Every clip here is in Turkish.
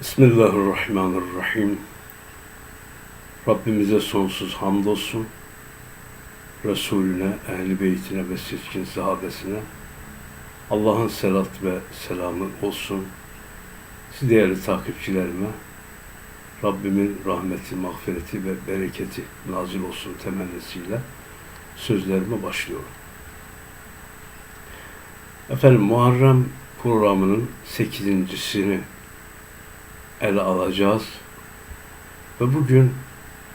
Bismillahirrahmanirrahim. Rabbimize sonsuz hamdolsun. Resulüne, ehli beytine ve seçkin sahabesine Allah'ın selat ve selamı olsun. Siz değerli takipçilerime Rabbimin rahmeti, mağfireti ve bereketi nazil olsun temennisiyle sözlerime başlıyorum. Efendim Muharrem programının sekizincisini ele alacağız. Ve bugün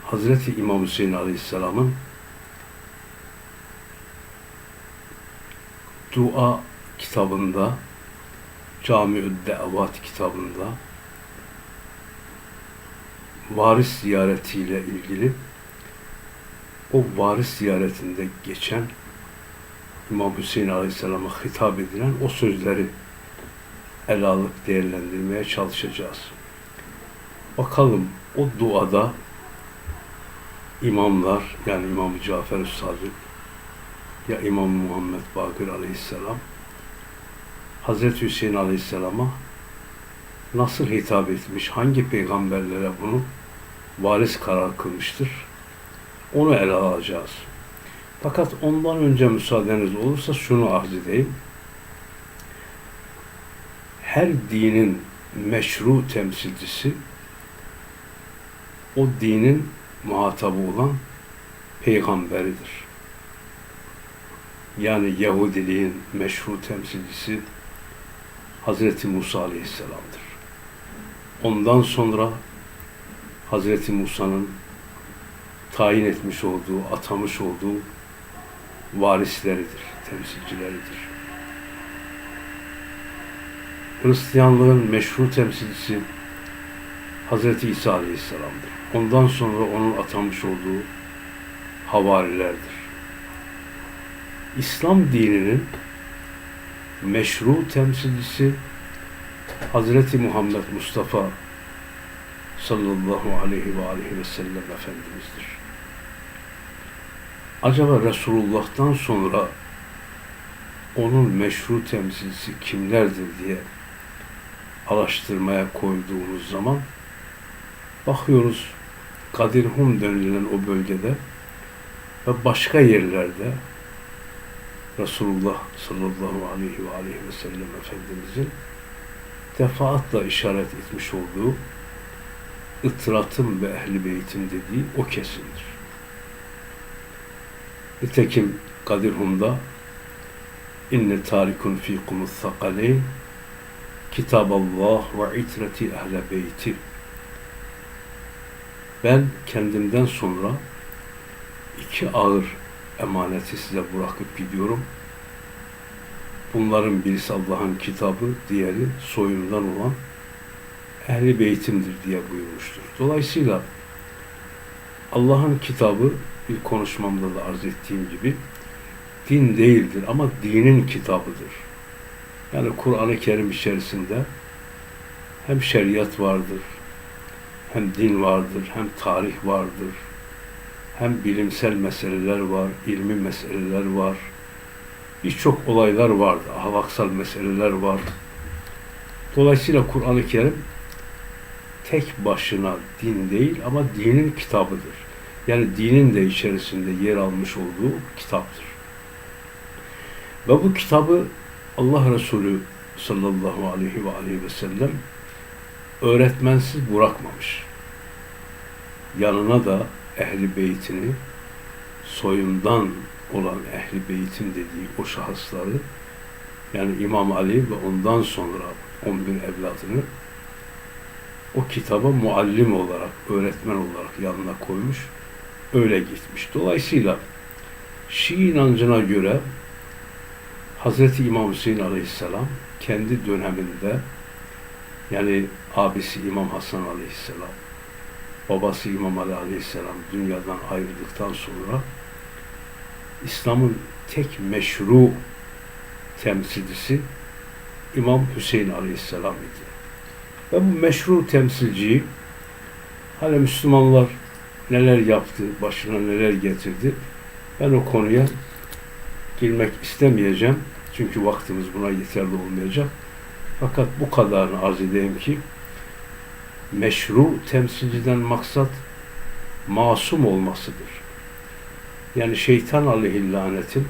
Hazreti İmam Hüseyin Aleyhisselam'ın dua kitabında Camiü'd Devat kitabında varis ziyaretiyle ilgili o varis ziyaretinde geçen İmam Hüseyin Aleyhisselam'a hitap edilen o sözleri ele alıp değerlendirmeye çalışacağız. Bakalım o duada imamlar yani İmam Cafer Sadık ya İmam Muhammed Bakır Aleyhisselam Hazreti Hüseyin Aleyhisselam'a nasıl hitap etmiş, hangi peygamberlere bunu varis karar kılmıştır? Onu ele alacağız. Fakat ondan önce müsaadeniz olursa şunu arz edeyim. Her dinin meşru temsilcisi o dinin muhatabı olan peygamberidir. Yani Yahudiliğin meşhur temsilcisi Hazreti Musa Aleyhisselam'dır. Ondan sonra Hazreti Musa'nın tayin etmiş olduğu, atamış olduğu varisleridir, temsilcileridir. Hristiyanlığın meşhur temsilcisi Hazreti İsa Aleyhisselam'dır. Ondan sonra onun atamış olduğu havarilerdir. İslam dininin meşru temsilcisi Hazreti Muhammed Mustafa sallallahu aleyhi ve aleyhi ve sellem Efendimiz'dir. Acaba Resulullah'tan sonra onun meşru temsilcisi kimlerdir diye araştırmaya koyduğumuz zaman bakıyoruz Kadirhum denilen o bölgede ve başka yerlerde Resulullah sallallahu aleyhi ve aleyhi ve sellem Efendimizin defaatla işaret etmiş olduğu ıtratım ve ehli beytim dediği o kesindir. Nitekim Kadirhum'da inne tarikun fikumuz sakaleyn kitaballah ve itreti ehle beyti ben kendimden sonra iki ağır emaneti size bırakıp gidiyorum. Bunların birisi Allah'ın kitabı, diğeri soyundan olan ehli beytimdir diye buyurmuştur. Dolayısıyla Allah'ın kitabı bir konuşmamda da arz ettiğim gibi din değildir ama dinin kitabıdır. Yani Kur'an-ı Kerim içerisinde hem şeriat vardır, hem din vardır, hem tarih vardır, hem bilimsel meseleler var, ilmi meseleler var, birçok olaylar vardı, ahlaksal meseleler var. Dolayısıyla Kur'an-ı Kerim tek başına din değil ama dinin kitabıdır. Yani dinin de içerisinde yer almış olduğu kitaptır. Ve bu kitabı Allah Resulü sallallahu aleyhi ve aleyhi ve sellem öğretmensiz bırakmamış. Yanına da ehli beytini soyundan olan ehli beytin dediği o şahısları yani İmam Ali ve ondan sonra 11 evladını o kitaba muallim olarak, öğretmen olarak yanına koymuş, öyle gitmiş. Dolayısıyla Şii inancına göre Hazreti İmam Hüseyin Aleyhisselam kendi döneminde yani abisi İmam Hasan Aleyhisselam, babası İmam Ali Aleyhisselam dünyadan ayrıldıktan sonra İslam'ın tek meşru temsilcisi İmam Hüseyin Aleyhisselam idi. Ve bu meşru temsilciyi hani Müslümanlar neler yaptı, başına neler getirdi ben o konuya girmek istemeyeceğim. Çünkü vaktimiz buna yeterli olmayacak. Fakat bu kadarını arz edeyim ki meşru temsilciden maksat masum olmasıdır. Yani şeytan aleyhi lanetin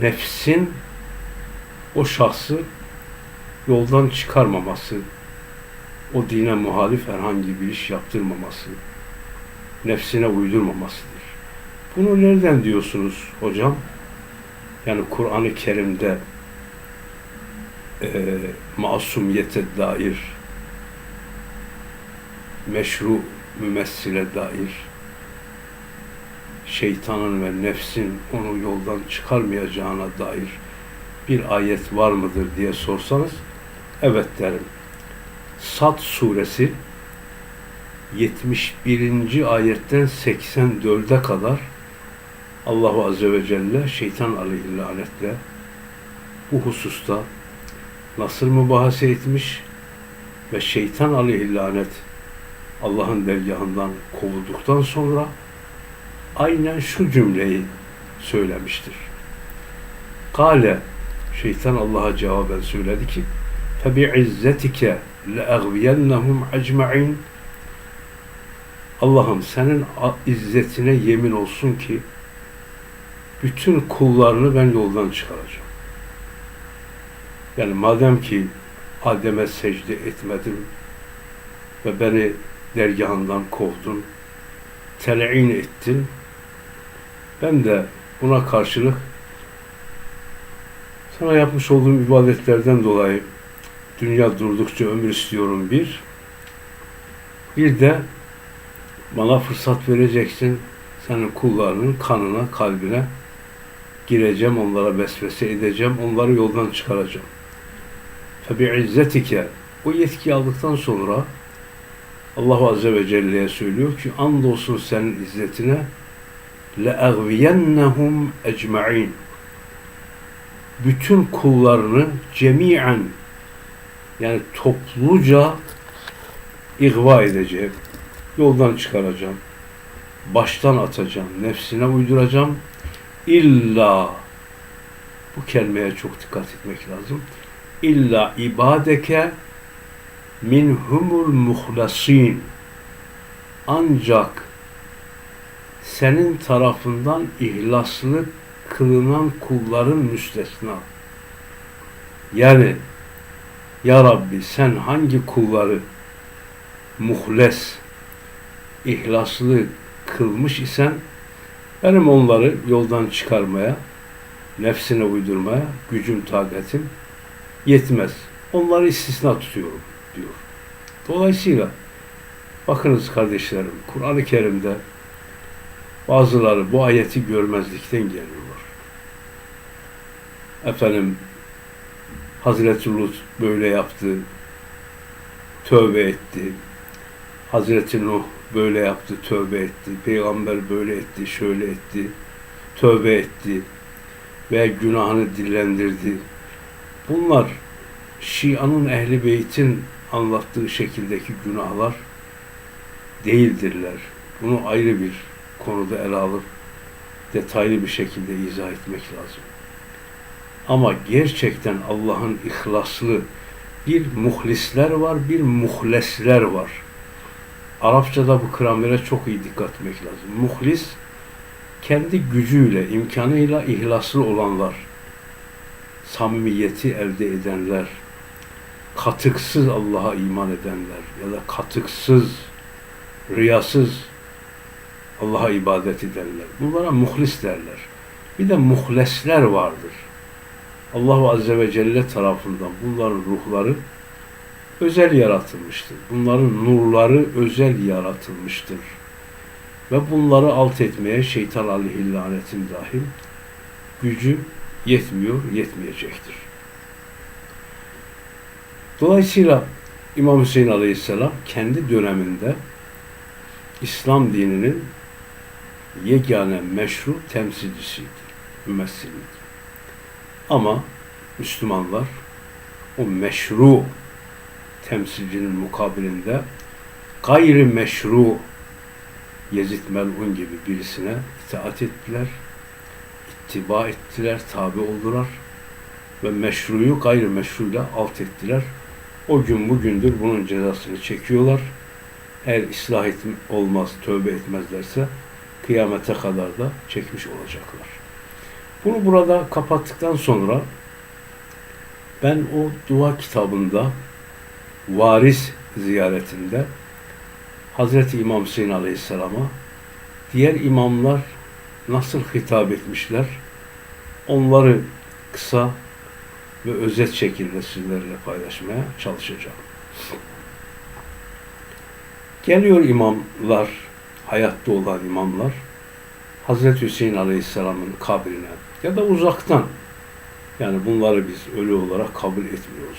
nefsin o şahsı yoldan çıkarmaması, o dine muhalif herhangi bir iş yaptırmaması, nefsine uydurmamasıdır. Bunu nereden diyorsunuz hocam? Yani Kur'an-ı Kerim'de e, masumiyete dair meşru mümessile dair şeytanın ve nefsin onu yoldan çıkarmayacağına dair bir ayet var mıdır diye sorsanız evet derim. Sad suresi 71. ayetten 84'e kadar Allahu Azze ve Celle şeytan aleyhi lanetle bu hususta nasıl mübahase etmiş ve şeytan aleyhi lanet Allah'ın dergahından kovulduktan sonra aynen şu cümleyi söylemiştir. Kale şeytan Allah'a cevaben söyledi ki فَبِعِزَّتِكَ لَاَغْوِيَنَّهُمْ اَجْمَعِينَ Allah'ım senin izzetine yemin olsun ki bütün kullarını ben yoldan çıkaracağım. Yani madem ki Adem'e secde etmedim ve beni dergahından kovdun, tel'in ettin, ben de buna karşılık sana yapmış olduğum ibadetlerden dolayı dünya durdukça ömür istiyorum bir. Bir de bana fırsat vereceksin. Senin kullarının kanına, kalbine gireceğim, onlara vesvese edeceğim, onları yoldan çıkaracağım. Tabi izzetike o yetki aldıktan sonra Allah Azze ve Celle'ye söylüyor ki andolsun senin izzetine لَاَغْوِيَنَّهُمْ اَجْمَعِينَ Bütün kullarını cemiyen yani topluca ihva edeceğim. Yoldan çıkaracağım. Baştan atacağım. Nefsine uyduracağım. İlla bu kelimeye çok dikkat etmek lazım. İlla ibadeke minhumul muhlasin ancak senin tarafından ihlaslı kılınan kulların müstesna. Yani Ya Rabbi sen hangi kulları muhles, ihlaslı kılmış isen benim onları yoldan çıkarmaya, nefsine uydurmaya gücüm, takatim yetmez. Onları istisna tutuyorum diyor. Dolayısıyla bakınız kardeşlerim Kur'an-ı Kerim'de bazıları bu ayeti görmezlikten geliyorlar. Efendim Hazreti Lut böyle yaptı, tövbe etti. Hazreti Nuh böyle yaptı, tövbe etti. Peygamber böyle etti, şöyle etti, tövbe etti ve günahını dillendirdi. Bunlar Şia'nın ehli beytin anlattığı şekildeki günahlar değildirler. Bunu ayrı bir konuda ele alıp detaylı bir şekilde izah etmek lazım. Ama gerçekten Allah'ın ihlaslı bir muhlisler var, bir muhlesler var. Arapçada bu kramere çok iyi dikkat etmek lazım. Muhlis, kendi gücüyle, imkanıyla ihlaslı olanlar, samimiyeti elde edenler, katıksız Allah'a iman edenler ya da katıksız, riyasız Allah'a ibadet edenler. Bunlara muhlis derler. Bir de muhlesler vardır. Allah Azze ve Celle tarafından bunların ruhları özel yaratılmıştır. Bunların nurları özel yaratılmıştır. Ve bunları alt etmeye şeytan aleyhi lanetin dahil gücü yetmiyor, yetmeyecektir. Dolayısıyla İmam Hüseyin Aleyhisselam kendi döneminde İslam dininin yegane meşru temsilcisiydi, mümessiliydi. Ama Müslümanlar o meşru temsilcinin mukabilinde gayri meşru Yezid Mel'un gibi birisine itaat ettiler, ittiba ettiler, tabi oldular ve meşruyu gayri meşruyla alt ettiler. O gün bugündür bunun cezasını çekiyorlar. Eğer ıslah olmaz, tövbe etmezlerse kıyamete kadar da çekmiş olacaklar. Bunu burada kapattıktan sonra ben o dua kitabında varis ziyaretinde Hazreti İmam Hüseyin Aleyhisselam'a diğer imamlar nasıl hitap etmişler onları kısa ve özet şekilde sizlerle paylaşmaya çalışacağım. Geliyor imamlar, hayatta olan imamlar, Hazreti Hüseyin Aleyhisselam'ın kabrine ya da uzaktan, yani bunları biz ölü olarak kabul etmiyoruz.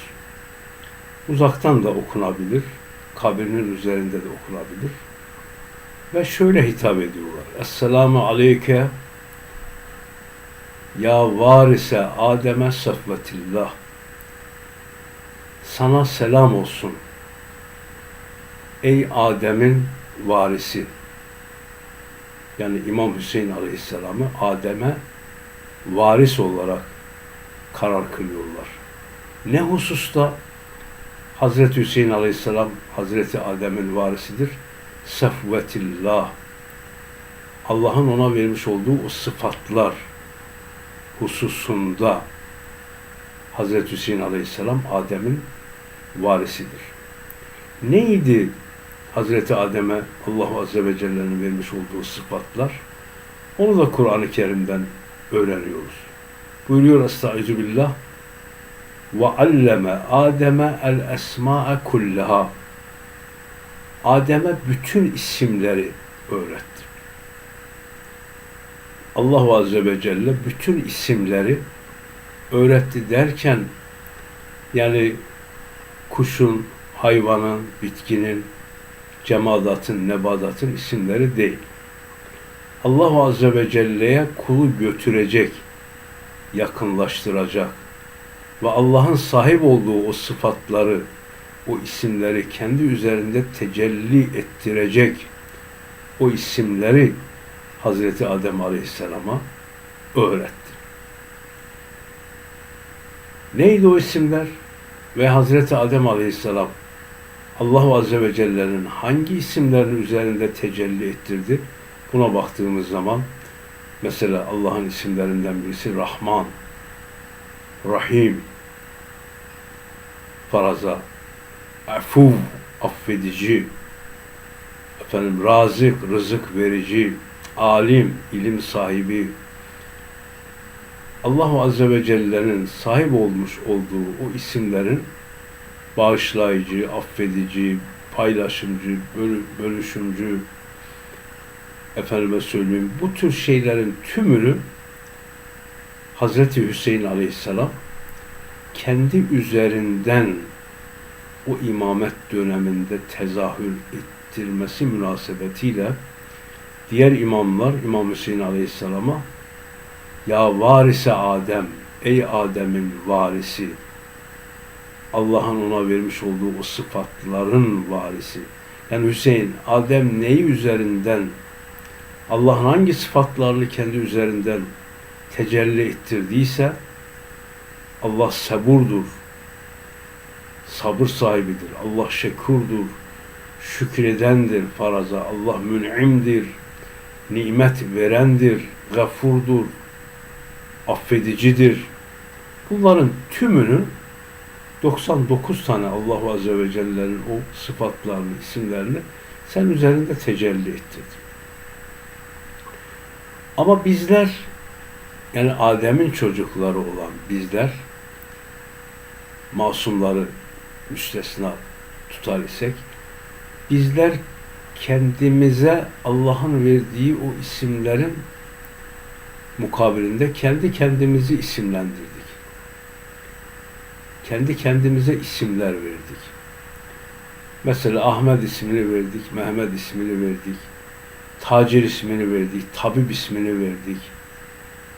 Uzaktan da okunabilir, kabrinin üzerinde de okunabilir. Ve şöyle hitap ediyorlar. Esselamu aleyke ya varise Adem'e safvetillah. Sana selam olsun. Ey Adem'in varisi. Yani İmam Hüseyin Aleyhisselam'ı Adem'e varis olarak karar kılıyorlar. Ne hususta Hazreti Hüseyin Aleyhisselam Hazreti Adem'in varisidir? Sefvetillah. Allah'ın ona vermiş olduğu o sıfatlar hususunda Hazreti Hüseyin Aleyhisselam Adem'in varisidir. Neydi Hazreti Adem'e Allah Azze ve Celle'nin vermiş olduğu sıfatlar? Onu da Kur'an-ı Kerim'den öğreniyoruz. Buyuruyor Estaizu billah ve alleme Adem'e el esma'e kullaha Adem'e bütün isimleri öğretti. Allah Azze ve Celle bütün isimleri öğretti derken yani kuşun, hayvanın, bitkinin, cemadatın, nebadatın isimleri değil. Allah Azze ve Celle'ye kulu götürecek, yakınlaştıracak ve Allah'ın sahip olduğu o sıfatları, o isimleri kendi üzerinde tecelli ettirecek o isimleri Hazreti Adem Aleyhisselam'a öğretti. Neydi o isimler? Ve Hazreti Adem Aleyhisselam Allah Azze ve Celle'nin hangi isimlerin üzerinde tecelli ettirdi? Buna baktığımız zaman mesela Allah'ın isimlerinden birisi Rahman, Rahim, faraza, afuv, affedici, efendim razık, rızık verici, alim, ilim sahibi, Allah Azze ve Celle'nin sahip olmuş olduğu o isimlerin bağışlayıcı, affedici, paylaşımcı, bölüşümcü, efendime söyleyeyim, bu tür şeylerin tümünü Hazreti Hüseyin Aleyhisselam kendi üzerinden o imamet döneminde tezahür ettirmesi münasebetiyle diğer imamlar İmam Hüseyin Aleyhisselam'a ya varise Adem, ey Adem'in varisi, Allah'ın ona vermiş olduğu o sıfatların varisi. Yani Hüseyin, Adem neyi üzerinden, Allah'ın hangi sıfatlarını kendi üzerinden tecelli ettirdiyse, Allah seburdur, sabır sahibidir, Allah şekurdur, şükredendir faraza, Allah mün'imdir, nimet verendir, gafurdur, affedicidir. Bunların tümünü 99 tane Allah Azze ve Celle'nin o sıfatlarını, isimlerini sen üzerinde tecelli ettirdin. Ama bizler yani Adem'in çocukları olan bizler masumları müstesna tutar isek bizler kendimize Allah'ın verdiği o isimlerin mukabilinde kendi kendimizi isimlendirdik. Kendi kendimize isimler verdik. Mesela Ahmet ismini verdik, Mehmet ismini verdik, Tacir ismini verdik, Tabip ismini verdik,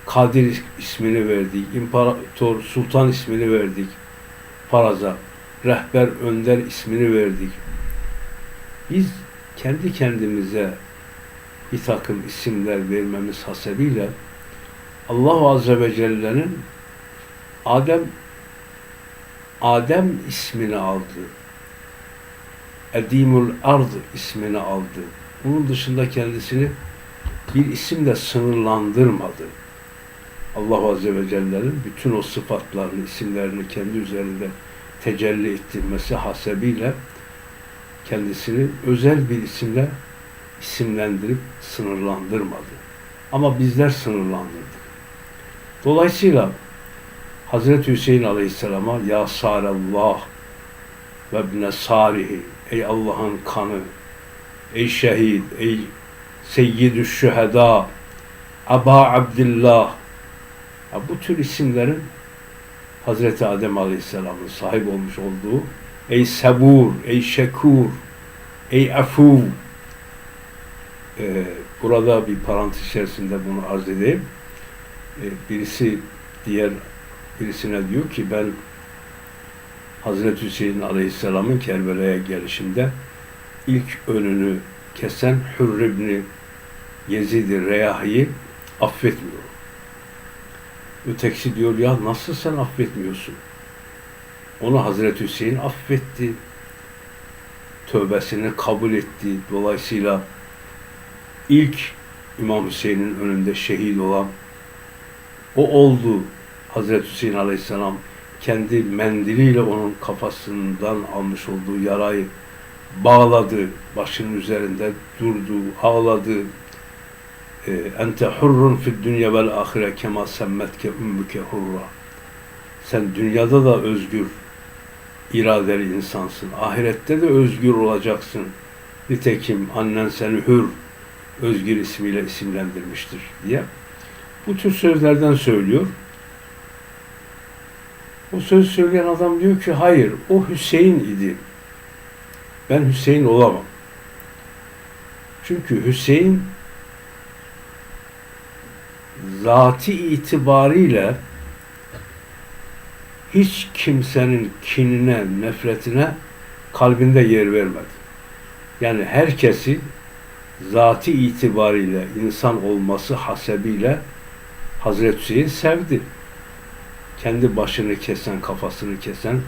Kadir ismini verdik, İmparator Sultan ismini verdik, Faraza, Rehber Önder ismini verdik. Biz kendi kendimize bir takım isimler vermemiz hasebiyle Allah Azze ve Celle'nin Adem Adem ismini aldı. Edimul Ard ismini aldı. Bunun dışında kendisini bir isimle sınırlandırmadı. Allah Azze ve Celle'nin bütün o sıfatlarını, isimlerini kendi üzerinde tecelli ettirmesi hasebiyle kendisini özel bir isimle isimlendirip sınırlandırmadı. Ama bizler sınırlandırdık. Dolayısıyla Hazreti Hüseyin Aleyhisselam'a Ya Sarallah ve Bne Sarihi Ey Allah'ın kanı Ey şehit Ey Seyyidü Şüheda Aba Abdillah ya bu tür isimlerin Hazreti Adem Aleyhisselam'ın sahip olmuş olduğu Ey Sebur, Ey Şekur, Ey Afu ee, burada bir parantez içerisinde bunu arz edeyim. Ee, birisi diğer birisine diyor ki ben Hazreti Hüseyin Aleyhisselam'ın Kerbela'ya gelişinde ilk önünü kesen Hürr ibn Yezid-i Reyahi'yi affetmiyorum. Ötekisi diyor ya nasıl sen affetmiyorsun? Onu Hazreti Hüseyin affetti. Tövbesini kabul etti. Dolayısıyla ilk İmam Hüseyin'in önünde şehit olan o oldu. Hazreti Hüseyin Aleyhisselam kendi mendiliyle onun kafasından almış olduğu yarayı bağladı, başının üzerinde durdu, ağladı. Ee, Ente hurrun fid dünya vel ahire kema semmetke ümmüke hurra. Sen dünyada da özgür, iradeli insansın. Ahirette de özgür olacaksın. Nitekim annen seni hür, özgür ismiyle isimlendirmiştir diye. Bu tür sözlerden söylüyor. O söz söyleyen adam diyor ki hayır o Hüseyin idi. Ben Hüseyin olamam. Çünkü Hüseyin zati itibariyle hiç kimsenin kinine, nefretine kalbinde yer vermedi. Yani herkesi zati itibariyle insan olması hasebiyle Hazreti Hüseyin sevdi. Kendi başını kesen, kafasını kesen,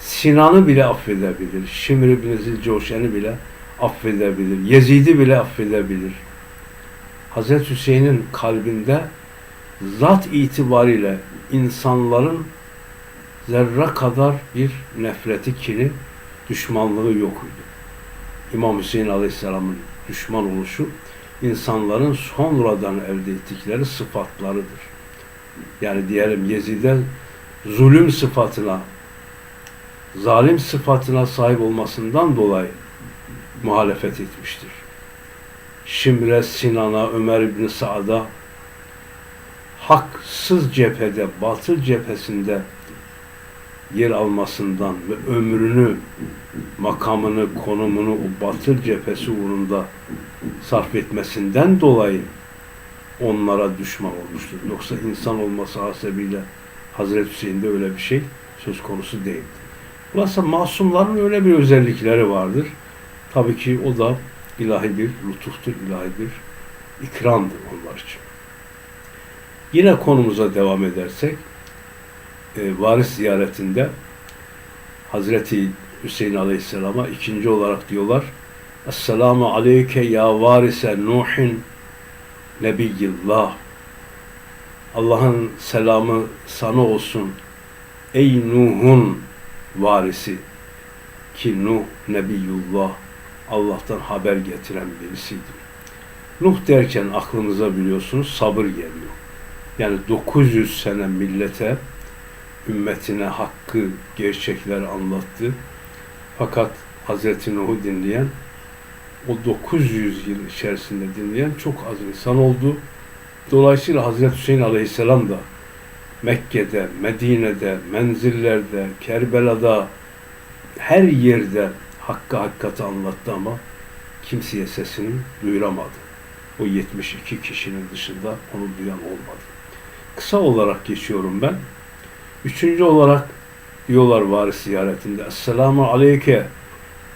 Sinan'ı bile affedebilir. Şimr ibn Zilcoşen'i bile affedebilir. Yezid'i bile affedebilir. Hazreti Hüseyin'in kalbinde zat itibariyle insanların zerre kadar bir nefreti, kini, düşmanlığı yokuydu. İmam Hüseyin Aleyhisselam'ın düşman oluşu insanların sonradan elde ettikleri sıfatlarıdır. Yani diyelim Yezid'e zulüm sıfatına, zalim sıfatına sahip olmasından dolayı muhalefet etmiştir. Şimre, Sinan'a, Ömer İbni Sa'da haksız cephede, batıl cephesinde yer almasından ve ömrünü, makamını, konumunu o batıl cephesi uğrunda sarf etmesinden dolayı onlara düşman olmuştur. Yoksa insan olması hasebiyle Hazreti Hüseyin'de öyle bir şey söz konusu değil. Burası masumların öyle bir özellikleri vardır. Tabii ki o da ilahi bir lütuftur, ilahi bir ikramdır onlar için. Yine konumuza devam edersek, e, varis ziyaretinde Hazreti Hüseyin Aleyhisselam'a ikinci olarak diyorlar, Esselamu aleyke ya varise Nuhin Nebiyillah. Allah'ın selamı sana olsun. Ey Nuh'un varisi ki Nuh Nebiyullah Allah'tan haber getiren birisiydi. Nuh derken aklınıza biliyorsunuz sabır geliyor. Yani 900 sene millete, ümmetine hakkı, gerçekler anlattı. Fakat Hazreti Nuh'u dinleyen, o 900 yıl içerisinde dinleyen çok az insan oldu. Dolayısıyla Hazreti Hüseyin Aleyhisselam da Mekke'de, Medine'de, menzillerde, Kerbela'da, her yerde hakkı hakikati anlattı ama kimseye sesini duyuramadı. O 72 kişinin dışında onu duyan olmadı. Kısa olarak geçiyorum ben. Üçüncü olarak diyorlar varis ziyaretinde. Esselamu aleyke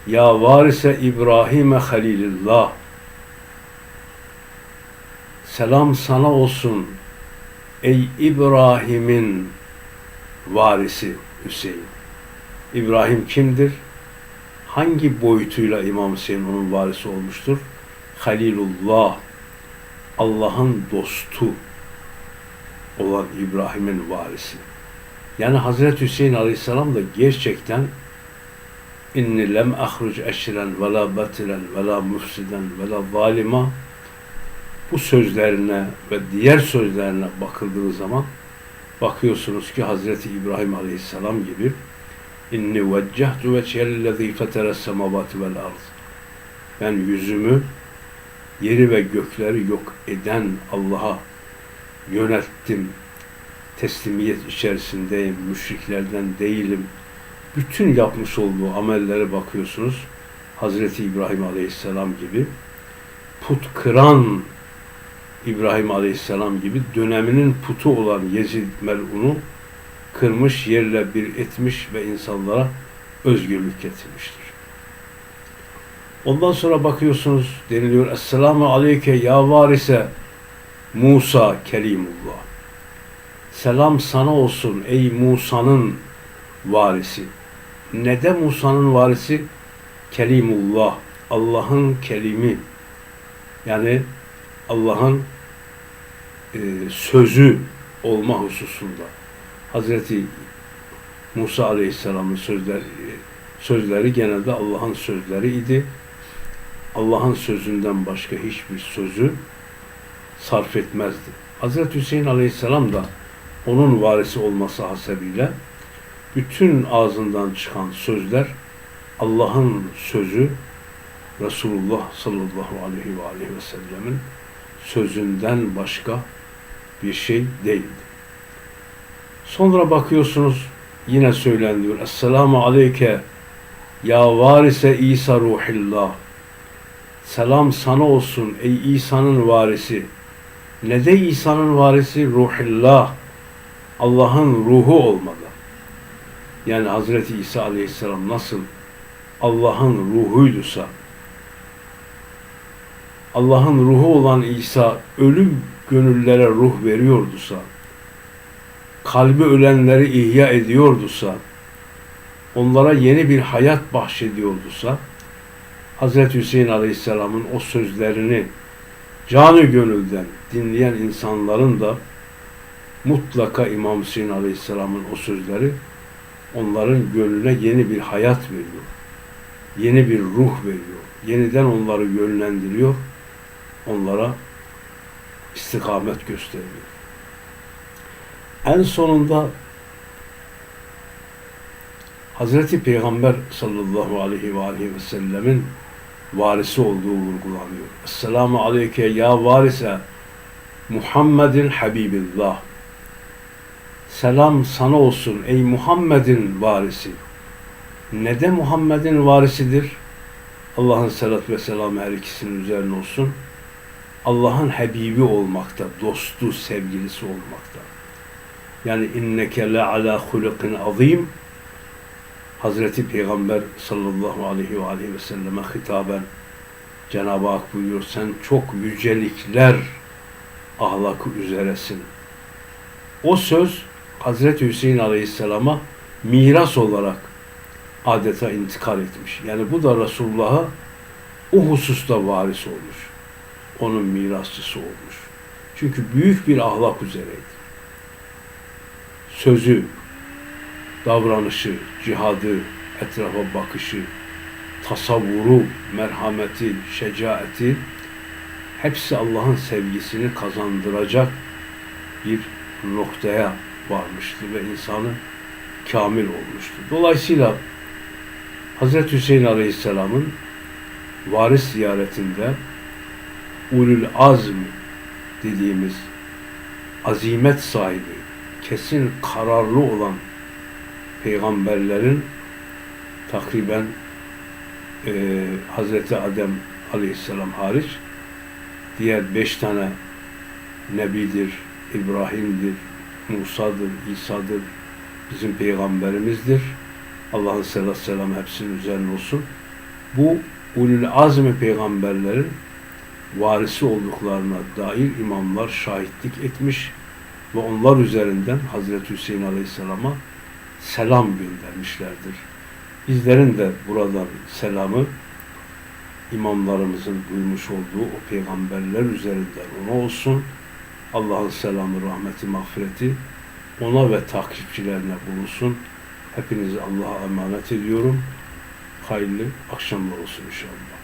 ya varise İbrahim'e halilillah. Selam sana olsun ey İbrahim'in varisi Hüseyin. İbrahim kimdir? Hangi boyutuyla İmam Hüseyin onun varisi olmuştur? Halilullah, Allah'ın dostu olan İbrahim'in varisi. Yani Hazreti Hüseyin Aleyhisselam da gerçekten inni lem ahruc eşren ve la batilen ve la mufsiden ve la zalima bu sözlerine ve diğer sözlerine bakıldığı zaman bakıyorsunuz ki Hazreti İbrahim Aleyhisselam gibi inni veccehtu veçhellezî feteres semavati vel arz ben yüzümü yeri ve gökleri yok eden Allah'a yönelttim. Teslimiyet içerisindeyim. Müşriklerden değilim. Bütün yapmış olduğu amellere bakıyorsunuz. Hazreti İbrahim Aleyhisselam gibi put kıran İbrahim Aleyhisselam gibi döneminin putu olan Yezid Mel'un'u kırmış, yerle bir etmiş ve insanlara özgürlük getirmiştir. Ondan sonra bakıyorsunuz deniliyor Esselamu Aleyke ya varise Musa Kelimullah. Selam sana olsun ey Musa'nın varisi. Ne de Musa'nın varisi? Kelimullah. Allah'ın kelimi. Yani Allah'ın e, sözü olma hususunda. Hazreti Musa Aleyhisselam'ın sözleri, sözleri genelde Allah'ın sözleri idi. Allah'ın sözünden başka hiçbir sözü sarf etmezdi. Hazreti Hüseyin Aleyhisselam da onun varisi olması hasebiyle bütün ağzından çıkan sözler Allah'ın sözü Resulullah sallallahu aleyhi ve aleyhi ve sellemin sözünden başka bir şey değildi. Sonra bakıyorsunuz yine söyleniyor. Esselamu aleyke ya varise İsa ruhillah. Selam sana olsun ey İsa'nın varisi. Ne de İsa'nın varisi ruhillah. Allah'ın ruhu olmalı. Yani Hazreti İsa aleyhisselam nasıl Allah'ın ruhuydusa Allah'ın ruhu olan İsa ölüm gönüllere ruh veriyordusa kalbi ölenleri ihya ediyordusa onlara yeni bir hayat bahşediyordusa Hazreti Hüseyin Aleyhisselam'ın o sözlerini canı gönülden dinleyen insanların da mutlaka İmam Hüseyin Aleyhisselam'ın o sözleri onların gönlüne yeni bir hayat veriyor. Yeni bir ruh veriyor. Yeniden onları yönlendiriyor. Onlara istikamet gösteriyor. En sonunda Hazreti Peygamber sallallahu aleyhi ve aleyhi ve sellemin varisi olduğu vurgulanıyor. Esselamu aleyke ya varise Muhammedin Habibillah. Selam sana olsun ey Muhammed'in varisi. Ne de Muhammed'in varisidir? Allah'ın selat ve selamı her ikisinin üzerine olsun. Allah'ın Habibi olmakta, dostu, sevgilisi olmakta. Yani inneke le ala hulukin azim. Hazreti Peygamber sallallahu aleyhi ve aleyhi ve selleme hitaben Cenab-ı Hak buyuruyor sen çok yücelikler ahlakı üzeresin. O söz Hazreti Hüseyin Aleyhisselam'a miras olarak adeta intikal etmiş. Yani bu da Resulullah'a o hususta varis olmuş. Onun mirasçısı olmuş. Çünkü büyük bir ahlak üzereydi. Sözü, davranışı, cihadı, etrafa bakışı, tasavvuru, merhameti, şecaati hepsi Allah'ın sevgisini kazandıracak bir noktaya varmıştı ve insanı kamil olmuştu. Dolayısıyla Hz. Hüseyin Aleyhisselam'ın varis ziyaretinde ulul azm dediğimiz azimet sahibi, kesin kararlı olan peygamberlerin takriben e, Hazreti Adem Aleyhisselam hariç diğer beş tane nebidir, İbrahim'dir, Musa'dır, İsa'dır, bizim peygamberimizdir. Allah'ın selatü selam hepsinin üzerine olsun. Bu ulul azmi peygamberlerin varisi olduklarına dair imamlar şahitlik etmiş ve onlar üzerinden Hazreti Hüseyin Aleyhisselam'a selam göndermişlerdir. Bizlerin de buradan selamı imamlarımızın duymuş olduğu o peygamberler üzerinden ona olsun. Allah'ın selamı, rahmeti, mağfireti ona ve takipçilerine bulunsun. Hepinizi Allah'a emanet ediyorum. Hayırlı akşamlar olsun inşallah.